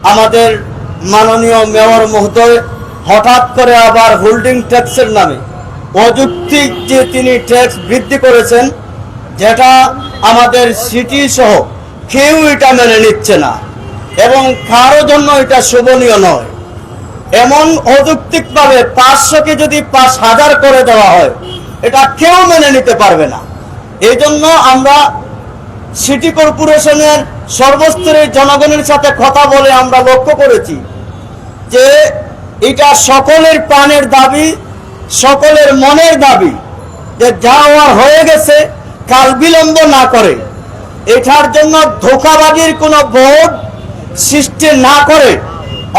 আমাদের মাননীয় মেয়র মহোদয় হঠাৎ করে আবার হোল্ডিং ট্যাক্সের নামে অযৌক্তিক যে তিনি ট্যাক্স বৃদ্ধি করেছেন, যেটা আমাদের সিটি সহ কেউ এটা মেনে নিচ্ছে না এবং কারও জন্য এটা শোভনীয় নয়। এমন অযৌক্তিকভাবে পাঁচশোকে যদি পাঁচ হাজার করে দেওয়া হয়, এটা কেউ মেনে নিতে পারবে না। এই জন্য আমরা সিটি কর্পোরেশনের সর্বস্তরের জনগণের সাথে কথা বলে আমরা লক্ষ্য করেছি যে এটা সকলের প্রাণের দাবি, সকলের মনের দাবি যে যা হওয়ার হয়ে গেছে, কাল বিলম্ব না করে। এটার জন্য ধোকাবাজির কোনো বোর্ড সৃষ্টি না করে।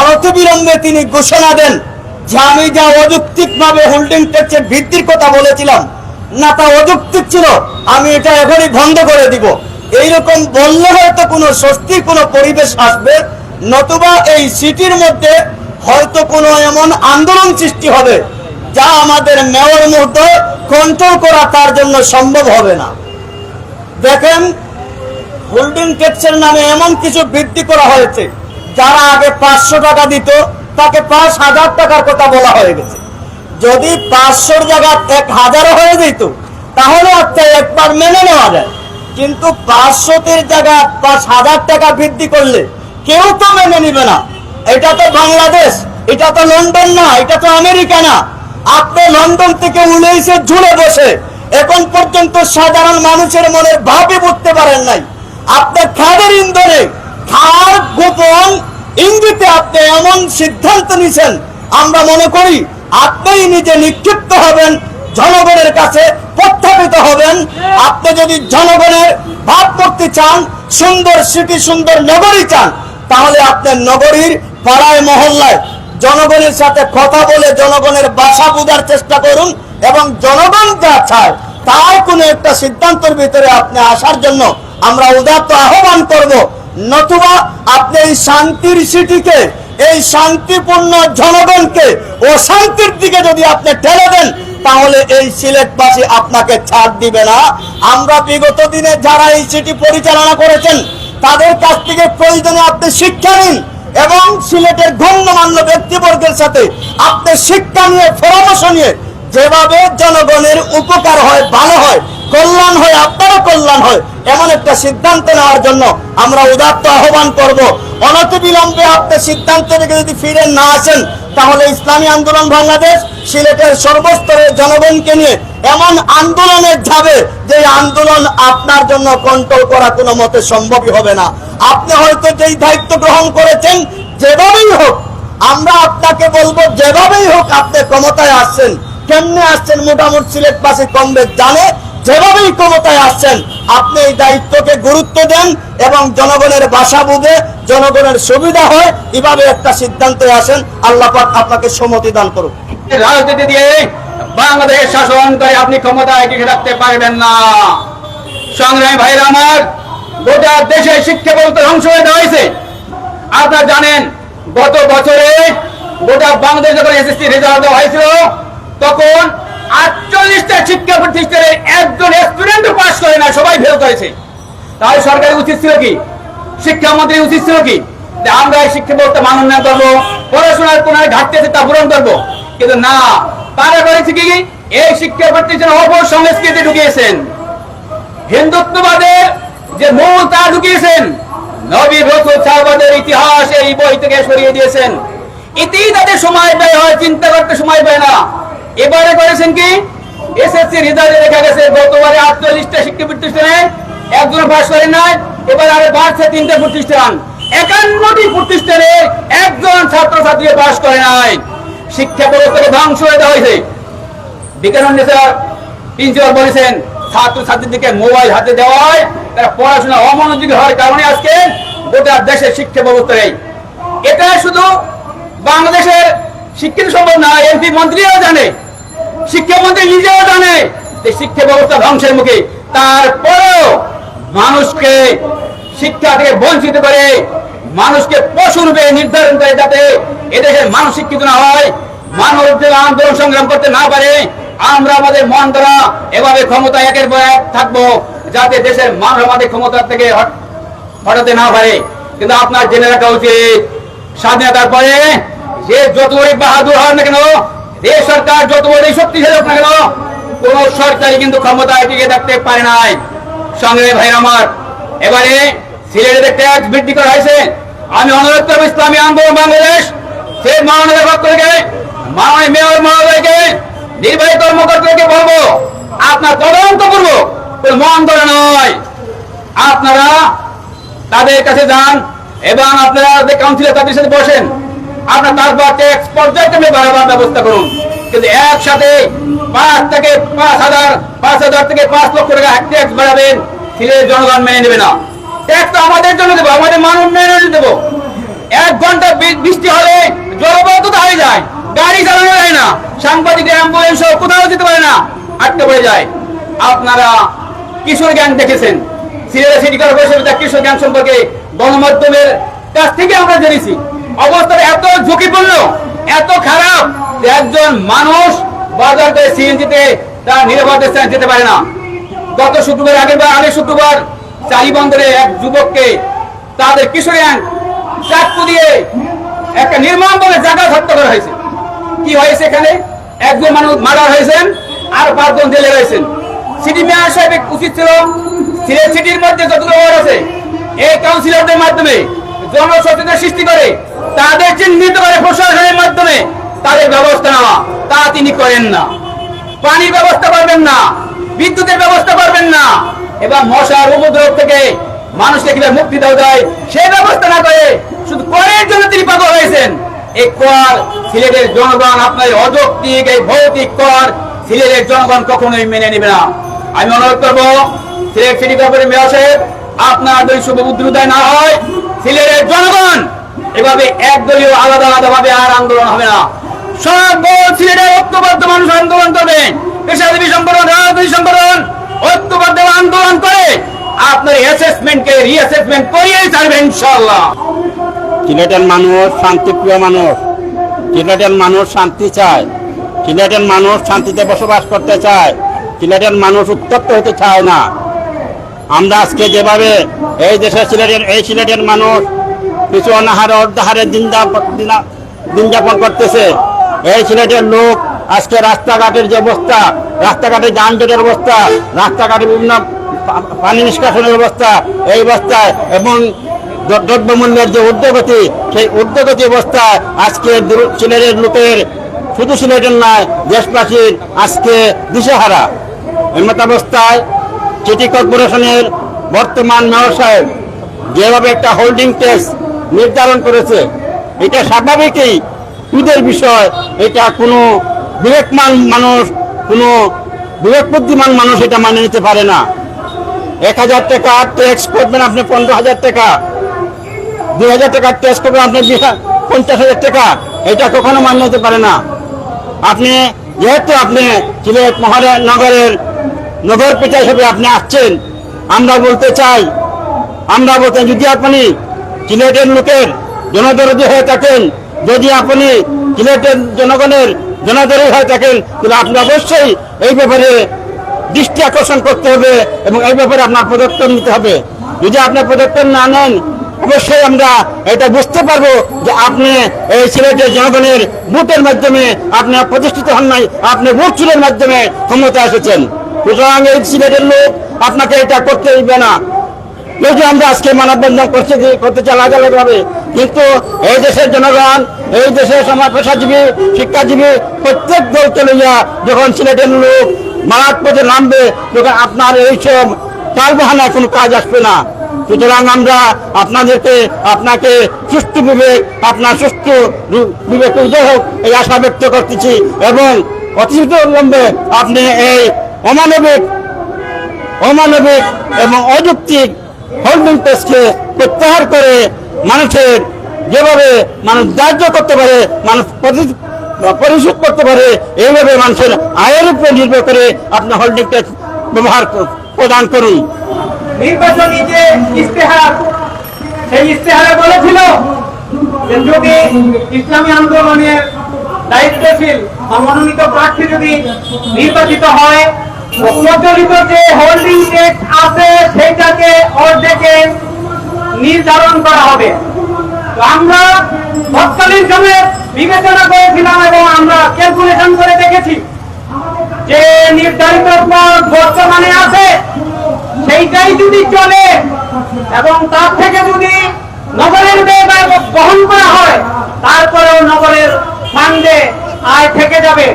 অনতিবিলম্বে তিনি ঘোষণা দেন, যে আমি যা অযৌক্তিকভাবে হোল্ডিং ট্যাক্সের বৃদ্ধির কথা বলেছিলাম, না তা অযৌক্তিক ছিল, আমি এটা এখনই বন্ধ করে দিব। এইরকম বললে হয়তো কোনো স্বস্তির কোনো পরিবেশ আসবে, নতুবা এই সিটির মধ্যে হয়তো কোনো এমন আন্দোলন সৃষ্টি হবে যা আমাদের মেয়র মধ্যে কন্ট্রোল করা তার জন্য সম্ভব হবে না। দেখেন হোল্ডিং ট্যাক্সের নামে এমন কিছু বৃদ্ধি করা হয়েছে, যারা আগে পাঁচশো টাকা দিত, তাকে পাঁচ হাজার টাকার কথা বলা হয়ে গেছে। যদি পাঁচশোর জায়গা এক হাজারও হয়ে যেত, তাহলে আচ্ছা একবার মেনে নেওয়া যায়। কিন্তু পাঁচশোতের জায়গা পাঁচ হাজার টাকা বৃদ্ধি করলে কেউ তো মেনে নিবে না। এটা তো বাংলাদেশ, এটা তো লন্ডন না, এটা তো আমেরিকা না। আপনি লন্ডন থেকে উনিশে ঝুলে বসে এখন পর্যন্ত সাধারণ মানুষের মনে ভাবে বুঝতে পারেন নাই। আপনি খাদের ইন্ধনে, খার গোপন ইঙ্গিতে আপনি এমন সিদ্ধান্ত নিছেন, আমরা মনে করি আপনিই নিজে নিক্ষিপ্ত হবেন জনগণের কাছে প্রত্যাপিত হবেন। আপনি যদি জনগণের ভাব করতে চান, সুন্দর সিটি, সুন্দর নগরী চান, তাহলে আপনার নগরীর পাড়ায়, মহল্লায় জনগণের সাথে কথা বলে জনগণের বাসা বোঝার চেষ্টা করুন এবং জনগণ যা চায়, তার কোনো একটা সিদ্ধান্তের ভিতরে আপনি আসার জন্য আমরা উদাত্ত আহ্বান করব। নতুবা আপনি এই শান্তির সিটিকে, এই শান্তিপূর্ণ জনগণকে অশান্তির দিকে যদি আপনি ঠেলে দেন তাহলে এই সিলেটবাসী আপনাকে ছাড় দিবে না। আমরা বিগত দিনে যারা এই সিটি পরিচালনা করেছেন, তাদের কাছ থেকে প্রয়োজনে আপনি শিক্ষা নিন এবং সিলেটের গণ্যমান্য ব্যক্তিবর্গের সাথে আপনি শিক্ষা নিয়ে, পরামর্শ নিয়ে যেভাবে জনগণের উপকার হয়, ভালো হয়, কল্যাণ হয়, আপনারও কল্যাণ হয়, এমন একটা সিদ্ধান্ত নেওয়ার জন্য আমরা উদাত্ত আহ্বান করব। অনতিবিলম্বে আপনি সিদ্ধান্ত থেকে যদি ফিরে না আসেন তাহলে ইসলামী আন্দোলন বাংলাদেশ সিলেটের সর্বস্তরের জনগণকে নিয়ে এমন আন্দোলনে যাবে যে আন্দোলন আপনার জন্য কন্ট্রোল করা কোনো মতে সম্ভবই হবে না। আপনি হয়তো যেই দায়িত্ব গ্রহণ করেছেন, যেভাবেই হোক, আমরা আপনাকে বলব যেভাবেই হোক আপনি ক্ষমতায় আসছেন। কেমনে আসছেন মোটামুটি সিলেট পাশে কমবেশ জানে। যেভাবেই ক্ষমতায় আসছেন, আপনি এই দায়িত্বকে গুরুত্ব দেন এবং জনগণের বাসা বুঝে জনগণের সুবিধা হয়, এভাবে একটা সিদ্ধান্তে আসেন, আল্লাহ আপনাকে সম্মতি দান করুক। রাজনীতি দিয়ে বাংলাদেশ শাসন করে আপনি ক্ষমতায় টিকে রাখতে পারবেন না। সংগ্রামী ভাইরা আমার, গোটা দেশে শিক্ষা ব্যবস্থা ধ্বংস হয়ে হয়েছে। আপনারা জানেন, গত বছরে গোটা বাংলাদেশ যখন এসএসসি রেজাল্ট দেওয়া হয়েছিল, তখন প্রতিষ্ঠানে যে ঢুকিয়েছেন। হিন্দুত্ববাদের যে মূল তা ঢুকিয়েছেন, নবী ইতিহাস এই বই থেকে সরিয়ে দিয়েছেন। এতেই তাদের সময় ব্যয় হয়, চিন্তা করতে সময় পায় না। এবারে করেছেন কি? এসএসসি রেজাল্টে দেখা গেছে, গতবারে আটচল্লিশটা শিক্ষা প্রতিষ্ঠানে একজন পাস করেন নাই, এবার আরও বাড়ছে তিনটে প্রতিষ্ঠান। একান্নটি প্রতিষ্ঠানে একজন ছাত্র ছাত্রী পাস করে নাই। শিক্ষা ব্যবস্থাকে ধ্বংস হয়ে দেওয়া হয়েছে। স্যার, প্রিন্সিপাল বলেছেন ছাত্র ছাত্রীদেরকে মোবাইল হাতে দেওয়া হয়, তারা পড়াশোনা অমনোযোগী হওয়ার কারণে আজকে গোটা দেশের শিক্ষা ব্যবস্থা নেই। এটা শুধু বাংলাদেশের শিক্ষিত সম্ভব না, এমপি মন্ত্রীরাও জানে শিক্ষামন্ত্রী নিজেও জানে যে শিক্ষা ব্যবস্থা ধ্বংসের মুখে। তারপরেও মানুষকে শিক্ষা থেকে বঞ্চিত করে, মানুষকে পশুরূপে নির্ধারণ করে যাতে এদেশের মানুষ শিক্ষিত না হয় মানুষ যদি আন্দোলন সংগ্রাম করতে না পারে। আমরা আমাদের মন দ্বারা এভাবে ক্ষমতা একের পর এক থাকব, যাতে দেশের মানুষ আমাদের ক্ষমতা থেকে হটাতে না পারে। কিন্তু আপনার জেনে রাখা উচিত, স্বাধীনতার পরে যে যত বাহাদুর হন না কেন যে সরকার যত বড় শক্তিশালী হোক না কেন, কোন সরকারই কিন্তু ক্ষমতায় টিকে থাকতে পারে নাই। সঙ্গে ভাই আমার, এবারে সিলেটে ট্যাক্স বৃদ্ধি করা হয়েছে। আমি অনুরোধ করব, ইসলামী আন্দোলন বাংলাদেশ, সে মহানগর পক্ষ থেকে, মাননীয় মেয়র মহোদয়কে, নির্বাহী কর্মকর্তাকে বলব, আপনার তদন্ত করব। মন ধরে নয়। আপনারা তাদের কাছে যান, এবং আপনারা যে কাউন্সিলর তাদের সাথে বসেন। আপনার তারপর ট্যাক্স পর্যায়ক্রমে বাড়াবার ব্যবস্থা করুন। কিন্তু একসাথে পাঁচ থেকে পাঁচ হাজার পাঁচ হাজার থেকে পাঁচ লক্ষ টাকা ট্যাক্স বাড়াবেন সিলেটের জনগণ মেনে নেবে না। ট্যাক্স তো আমাদের জন্য দেবো, আমাদের মান উন্নয়নের দেবো। এক ঘণ্টা বৃষ্টি হলে জলবদ্ধতা হয়ে যায়, গাড়ি চালানো যায় না, সাংবাদিক, অ্যাম্বুলেন্স কোথাও যেতে পারে না, আটকে পড়ে যায়। আপনারা কিশোর জ্ঞান দেখেছেন সিরিয়াল সিটি কর্পোরেশন কিশোর জ্ঞান সম্পর্কে গণমাধ্যমের কাছ থেকে আমরা জেনেছি। অবস্থাটা এত ঝুঁকিপূর্ণ এত খারাপ যে একজন মানুষ বাজার করে সিএনজিতে তার নিরাপদ যেতে পারে না। গত শুক্রবার আগের বার আগের শুক্রবার চারি বন্দরে এক যুবককে তাদের কিশোর চাকু দিয়ে একটা নির্মাণ বলে জায়গা হত্যা করা হয়েছে। কি হয়েছে এখানে? একজন মানুষ মারা হয়েছেন আর পাঁচজন জেলে রয়েছেন। সিটি মেয়র সাহেব উচিত ছিল সিলেট সিটির মধ্যে যতগুলো ওয়ার্ড আছে, এই কাউন্সিলরদের মাধ্যমে জনসচেতনতা সৃষ্টি করে তাদের চিহ্নিত করে প্রশাসনের মাধ্যমে তাদের ব্যবস্থা নেওয়া। তা তিনি করেন না। পানির ব্যবস্থা করবেন না। বিদ্যুতের ব্যবস্থা করবেন না। এবং মশার উপদ্রব থেকে মানুষকে কীভাবে মুক্তি দেওয়া যায় সেই ব্যবস্থা না করে শুধু করের জন্য তিনি পাগল হয়েছেন। এই কর সিলেটের জনগণ আপনার অযৌক্তিক, এই ভৌতিক কর সিলেটের জনগণ কখনোই মেনে নেবে না। আমি অনুরোধ করব, সিলেট সিটি কর্পোরেশন মেয়র সাহেব, আপনার যদি শুভ উদ্রুদায় না হয়, সিলেটের জনগণ এভাবে একদলীয় আলাদা আলাদা ভাবে আর আন্দোলন হবে না। সব সিলেটের ঐক্যবদ্ধ মানুষ আন্দোলন করবে। পেশাজীবী সংগঠন রাজনৈতিক সংগঠন ঐক্যবদ্ধ আন্দোলন করে আপনার অ্যাসেসমেন্টকে রিঅ্যাসেসমেন্ট করিয়েই ছাড়বে ইনশাআল্লাহ। সিলেটের মানুষ শান্তিপ্রিয় মানুষ। সিলেটের মানুষ শান্তি চায়। সিলেটের মানুষ শান্তিতে বসবাস করতে চায়। সিলেটের মানুষ উত্তপ্ত হতে চায় না। আমরা আজকে যেভাবে এই দেশের সিলেটের এই সিলেটের মানুষ কিছু অনাহারে অর্ধাহারে দিন দিনা- যাপন করতেছে। এই সিলেটের লোক আজকে রাস্তাঘাটের যে অবস্থা রাস্তাঘাটে যানজটের অবস্থা রাস্তাঘাটে বিভিন্ন পানি নিষ্কাশনের অবস্থা, এই অবস্থায় এবং দ্রব্যমূল্যের যে ঊর্ধ্বগতি, সেই ঊর্ধ্বগতি অবস্থায় আজকে সিলেটের লোকের, শুধু সিলেটের নয়, দেশবাসীর আজকে দিশেহারা। এমত অবস্থায় সিটি কর্পোরেশনের বর্তমান মেয়র সাহেব যেভাবে একটা হোল্ডিং ট্যাক্স নির্ধারণ করেছে। এটা স্বাভাবিকই। সুদের বিষয়, এটা কোনো বিবেকমান মানুষ, কোনো বিবেক বুদ্ধিমান মানুষ এটা মানে নিতে পারে না। এক হাজার টাকা ট্যাক্স করবেন আপনি পনেরো হাজার টাকা। দুই হাজার টাকার ট্যাক্স করবেন আপনি পঞ্চাশ হাজার টাকা। এটা কখনো মান্য নিতে পারে না। আপনি যেহেতু আপনি সিলেট মহানগরের নগর পিতা হিসেবে আপনি আসছেন, আমরা বলতে চাই, আমরা বলতে যদি আপনি সিলেটের লোকের জনদরদি হয়ে থাকেন। যদি আপনি সিলেটের জনগণের জনদরদি হয়ে থাকেন, তাহলে আপনি অবশ্যই এই ব্যাপারে দৃষ্টি আকর্ষণ করতে হবে এবং এই ব্যাপারে আপনার পদক্ষেপ নিতে হবে। যদি আপনি পদক্ষেপ না নেন, অবশ্যই আমরা এটা বুঝতে পারব যে আপনি এই সিলেটের জনগণের ভোটের মাধ্যমে আপনি প্রতিষ্ঠিত হন নাই, আপনি ভোট চুরের মাধ্যমে ক্ষমতা এসেছেন। সুতরাং এই সিলেটের লোক আপনাকে এটা করতে দিবে না। যদি আমরা আজকে মানববন্ধন করতে করতে চাই আলাদা আলাদাভাবে কিন্তু এই দেশের জনগণ, এই দেশের সমাজ পেশাজীবী শিক্ষাজীবী প্রত্যেক দলকে লইয়া যখন সিলেটের লোক মারাত পথে নামবে, তখন আপনার এইসব তাল বাহানায় কোনো কাজ আসবে না। সুতরাং আমরা আপনাদেরকে, আপনাকে সুষ্ঠু বিবেক, আপনার সুষ্ঠু বিবেক উদয় হোক, এই আশা ব্যক্ত করতেছি। এবং অতিরিক্ত অবিলম্বে আপনি এই অমানবিক অমানবিক এবং অযৌক্তিক হোল্ডিং টেস্টকে প্রত্যাহার করে মানুষের যেভাবে মানুষ দাহ্য করতে পারে, মানুষ পরিশোধ করতে পারে, এইভাবে মানুষের আয়ের উপরে নির্ভর করে আপনি হোল্ডিং ট্যাক্স ব্যবহার প্রদান করুন। নির্বাচনী যে ইস্তেহার সেই ইস্তেহারে বলেছিল যদি ইসলামী আন্দোলনের দায়িত্বশীল বা মনোনীত প্রার্থী যদি নির্বাচিত হয় প্রচলিত যে হোল্ডিং ট্যাক্স আছে, সেইটাকে অর্ধেকে নির্ধারণ করা হবে। আমরা তৎকালীন সময়ে বিবেচনা করেছিলাম এবং আমরা ক্যালকুলেশন করে দেখেছি যে নির্ধারিত পদ বর্তমানে আছে, সেইটাই যদি চলে এবং তার থেকে যদি নগরের ব্যয় বহন করা হয়, তারপরেও নগরের ফান্ডে আয় থেকে যাবে।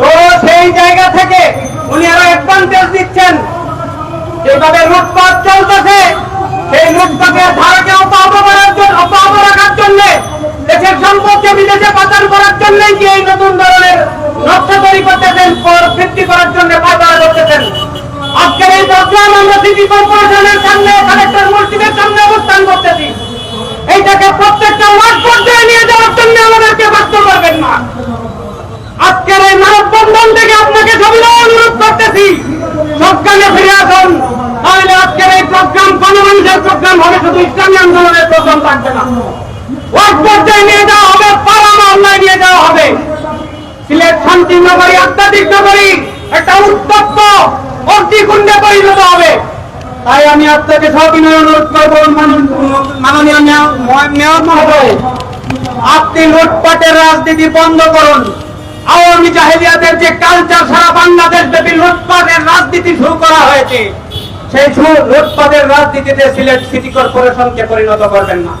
তো সেই জায়গা থেকে উনি আরও অ্যাডভান্টেজ দিচ্ছেন। যেভাবে লুটপাট চলতেছে, সেই লুটপাটের ধারাকে অব্যাহত করার জন্য অব্যাহত রাখার জন্য, দেশের সম্পদকে বিদেশে পাচার করার জন্য কি এই নতুন ধরনের নকশা তৈরি করতেছেন কর বৃদ্ধি করার জন্য পাচার করতেছেন? আজকের এই প্রোগ্রাম আমরা সিটি কর্পোরেশনের সামনে, কালেক্টর মসজিদের সামনে অবস্থান করতেছি। এইটাকে প্রত্যেকটা ওয়ার্ড পর্যায়ে নিয়ে যাওয়ার জন্য আমাদেরকে বাধ্য করবেন না। আজকের এই মানববন্ধন থেকে আপনাকে সবিনয় করতেছি সবখানে ফিরে আসুন, তাহলে আজকের এই প্রোগ্রাম কোনো মানুষের প্রোগ্রাম হবে, শুধু ইসলামী আন্দোলনের প্রোগ্রাম থাকবে না। পর্যায়ে নিয়ে যাওয়া হবে একটা হবে। তাই আমি আপনি লুটপাটের রাজনীতি বন্ধ করুন। আওয়ামী জাহেলিয়াতের যে কালচার সারা বাংলাদেশ ব্যাপী লোটপাটের রাজনীতি শুরু করা হয়েছে, সেই লোটপাটের রাজনীতিতে সিলেট সিটি কর্পোরেশনকে পরিণত করবেন না।